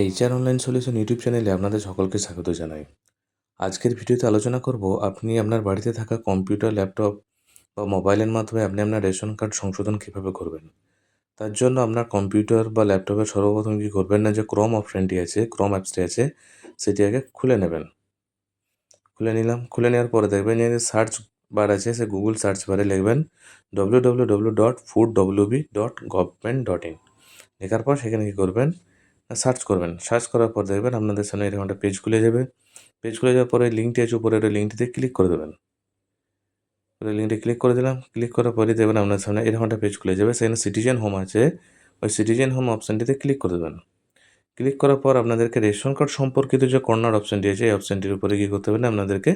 HR online solution YouTube চ্যানেলে আপনাদের সকলকে স্বাগত জানাই। আজকের ভিডিওতে আলোচনা করব, আপনি আপনার বাড়িতে থাকা কম্পিউটার, ল্যাপটপ বা মোবাইলের মাধ্যমে আপনি আপনার রেশন কার্ড সংশোধন কীভাবে করবেন? তার জন্য আপনার কম্পিউটার বা ল্যাপটপে সর্বপ্রথম কী করবেন না, যে ক্রোম অপশানটি আছে ক্রোম অ্যাপসটি আছে, সেটি আগে খুলে নেবেন। খুলে নিলাম, খুলে নেওয়ার পরে দেখবেন যে সার্চ বার আছে, সে গুগল সার্চ বারে লিখবেন W W W dot food WB dot government dot in লেখার পর সেখানে কী করবেন সার্চ করবেন। সার্চ করার পর দেখবেন আপনাদের সামনে এরকম একটা পেজ খুলে যাবে। পেজ খুলে যাওয়ার পরে লিঙ্কটি আছে উপরে ওই লিঙ্কটিতে ক্লিক করে দেবেন। ওই লিঙ্কটি ক্লিক করে দিলাম। ক্লিক করার পরে দেখবেন আপনার সামনে এরকম একটা পেজ খুলে যাবে। সেখানে সিটিজেন হোম আছে। ওই সিটিজেন হোম অপশানটিতে ক্লিক করে দেবেন। ক্লিক করার পর আপনাদেরকে রেশন কার্ড সম্পর্কিত যে কর্নার অপশানটি আছে, এই অপশানটির উপরে কী করতে হবে না, আপনাদেরকে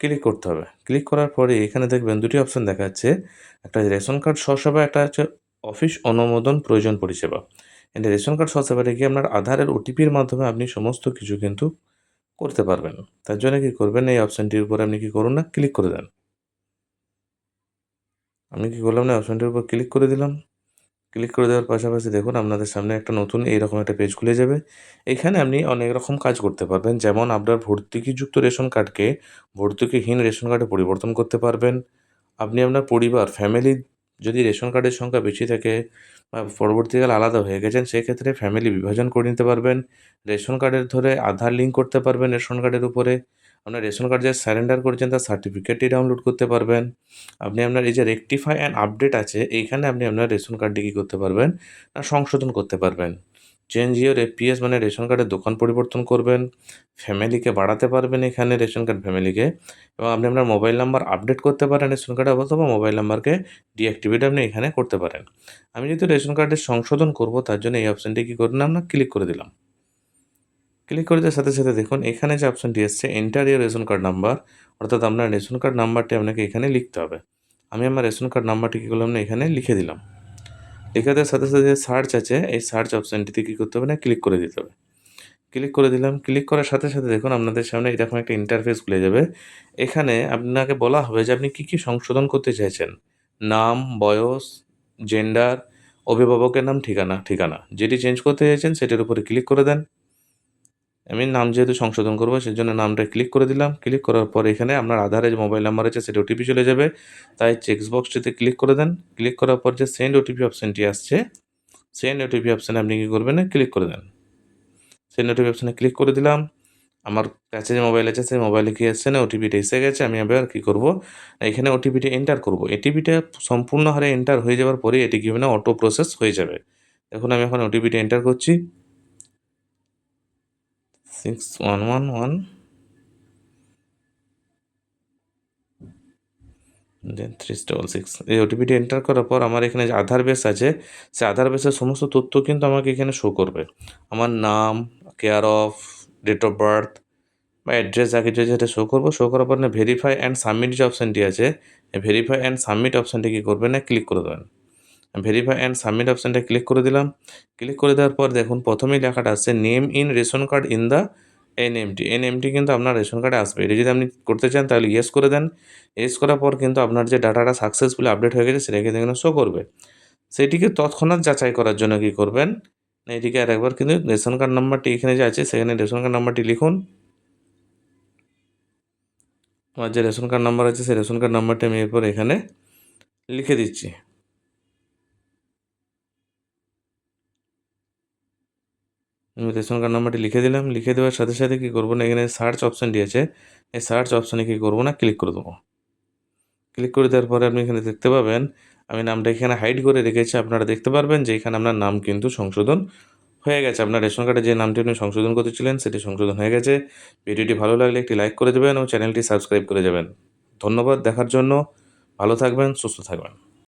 ক্লিক করতে হবে। ক্লিক করার পরে এখানে দেখবেন দুটি অপশান দেখা যাচ্ছে একটা রেশন কার্ড স্বসেবা একটা হচ্ছে অফিস অনুমোদন প্রয়োজন পরিষেবা। এটা রেশন কার্ড সহজে গিয়ে আপনার আধারের ওটিপির মাধ্যমে আপনি সমস্ত কিছু কিন্তু করতে পারবেন। তার জন্য কী করবেন? এই অপশানটির উপরে আপনি কি করুন না? ক্লিক করে দেন। আমি কি করলাম না? অপশানটির উপর ক্লিক করে দিলাম। ক্লিক করে দেওয়ার পাশাপাশি দেখুন, আপনাদের সামনে একটা নতুন এইরকম একটা পেজ খুলে যাবে। এখানে আপনি অনেক রকম কাজ করতে পারবেন। যেমন আপনার ভর্তুকিযুক্ত রেশন কার্ডকে ভর্তুকিহীন রেশন কার্ডে পরিবর্তন করতে পারবেন। আপনি আপনার পরিবার ফ্যামিলি যদি রেশন কার্ডের সংখ্যা বেশি থাকে বা পরবর্তীকালে আলাদা হয়ে গেছেন, সেক্ষেত্রে ফ্যামিলি বিভাজন করে নিতে পারবেন। রেশন কার্ডের ধরে আধার লিঙ্ক করতে পারবেন রেশন কার্ডের উপরে। আপনার রেশন কার্ড যে স্যারেন্ডার করেছেন, তার সার্টিফিকেটটি ডাউনলোড করতে পারবেন। আপনি আপনার এই যে রেকটিফাই অ্যান্ড আপডেট আছে, এইখানে আপনি আপনার রেশন কার্ডটি কী করতে পারবেন? না সংশোধন করতে পারবেন। চেঞ্জ ইয়োর এপিএস মানে রেশন কার্ডের দোকান পরিবর্তন করবেন, ফ্যামিলিকে বাড়াতে পারবেন এখানে রেশন কার্ড ফ্যামিলিকে। এবং আপনি আপনার মোবাইল নাম্বার আপডেট করতে পারেন রেশন কার্ডে অথবা মোবাইল নাম্বারকে ডিঅ্যাক্টিভেট আপনি এখানে করতে পারেন। আমি যেহেতু রেশন কার্ডের সংশোধন করব, তার জন্য এই অপশানটি কী করলাম? না ক্লিক করে দিলাম। ক্লিক করে দেওয়ার সাথে সাথে দেখুন, এখানে যে অপশানটি এসছে enter your ration card number অর্থাৎ আপনার রেশন কার্ড নাম্বারটি আপনাকে এখানে লিখতে হবে। আমি আমার রেশন কার্ড নাম্বারটি কী করলাম না এখানে লিখে দিলাম। দেওয়ার সাথে সাথে যে সার্চ আছে, এই সার্চ অপশানটিতে কী করতে হবে না ক্লিক করে দিতে হবে। ক্লিক করে দিলাম ক্লিক করার সাথে সাথে দেখুন আপনাদের সামনে এরকম একটা ইন্টারফেস খুলে যাবে। এখানে আপনাকে বলা হবে যে আপনি কী কী সংশোধন করতে চাইছেন। নাম, বয়স জেন্ডার অভিভাবকের নাম, ঠিকানা ঠিকানা। যেটি চেঞ্জ করতে চাইছেন, সেটির উপরে ক্লিক করে দেন। আমি নাম যেহেতু সংশোধন করব সেই জন্য নামটা ক্লিক করে দিলাম। ক্লিক করার পর এখানে আপনার আধারে যে মোবাইল নাম্বার আছে, সেটা ওটিপি চলে যাবে। তাই চেকস বক্সটিতে ক্লিক করে দেন। ক্লিক করার পর যে সেন্ড ওটিপি অপশানটি আসছে সেন্ড ওটিপি অপশানে আপনি কী করবেন? ক্লিক করে দেন। সেন্ড ওটিপি অপশানে ক্লিক করে দিলাম। আমার কাছে যে মোবাইল আছে, সেই মোবাইলে কি এসছে না? ওটিপিটা এসে গেছে, আমি এবার কী করব? এখানে ওটিপিটা এন্টার করব। এটিপিটা সম্পূর্ণ হারে এন্টার হয়ে যাওয়ার পরে এটি কি হবে না? অটো প্রসেস হয়ে যাবে। দেখুন, আমি এখন ওটিপিটা এন্টার করছি। Six one one one then three double six এই ওটিপিটি এন্টার করার পর আমার এখানে যে আধার বেস আছে সে আধার বেসের সমস্ত তথ্য কিন্তু আমাকে এখানে শো করবে। আমার নাম care of date of birth বা অ্যাড্রেস যা কিছু যেটা শো করব শো করার পর না ভেরিফাই অ্যান্ড সাবমিট যে অপশানটি আছে ভেরিফাই অ্যান্ড সাবমিট অপশানটি কী করবেন না ক্লিক করে দেবেন। ভেরিফাই অ্যান্ড সাবমিট অপশানটা ক্লিক করে দিলাম। ক্লিক করে দেওয়ার পর দেখুন, প্রথমেই লেখাটা আসছে name in ration card in the NMT NMT কিন্তু আপনার রেশন কার্ডে আসবে। এটি যদি আপনি করতে চান তাহলে ইয়েস করে দেন। ইয়েস করার পর কিন্তু আপনার যে ডাটাটা সাকসেসফুলি আপডেট হয়ে গেছে সেটা কিন্তু এখানে শো করবে। সেটিকে তৎক্ষণাৎ যাচাই করার জন্য কী করবেন? এটিকে আর একবার কিন্তু রেশন কার্ড নাম্বারটি এখানে যে আছে, সেখানে রেশন কার্ড নাম্বারটি লিখুন। আমার যে রেশন কার্ড নাম্বার আছে, সেই রেশন কার্ড নাম্বারটি আমি এরপর এখানে লিখে দিচ্ছি। আমি রেশন কার্ড নাম্বারটি লিখে দিলাম। লিখে দেওয়ার সাথে সাথে কী করব না? এখানে সার্চ অপশানটি আছে। এই সার্চ অপশানে কী করব না? ক্লিক করে দেবো। ক্লিক করে দেওয়ার পরে আপনি এখানে দেখতে পাবেন, আমি নামটা এখানে হাইড করে রেখেছি। আপনারা দেখতে পারবেন যে এখানে আপনার নাম কিন্তু সংশোধন হয়ে গেছে। আপনার রেশন কার্ডে যে নামটি আপনি সংশোধন করতেছিলেন, সেটি সংশোধন হয়ে গেছে। ভিডিওটি ভালো লাগলে একটি লাইক করে দেবেন ও চ্যানেলটি সাবস্ক্রাইব করে যাবেন। ধন্যবাদ দেখার জন্য। ভালো থাকবেন, সুস্থ থাকবেন।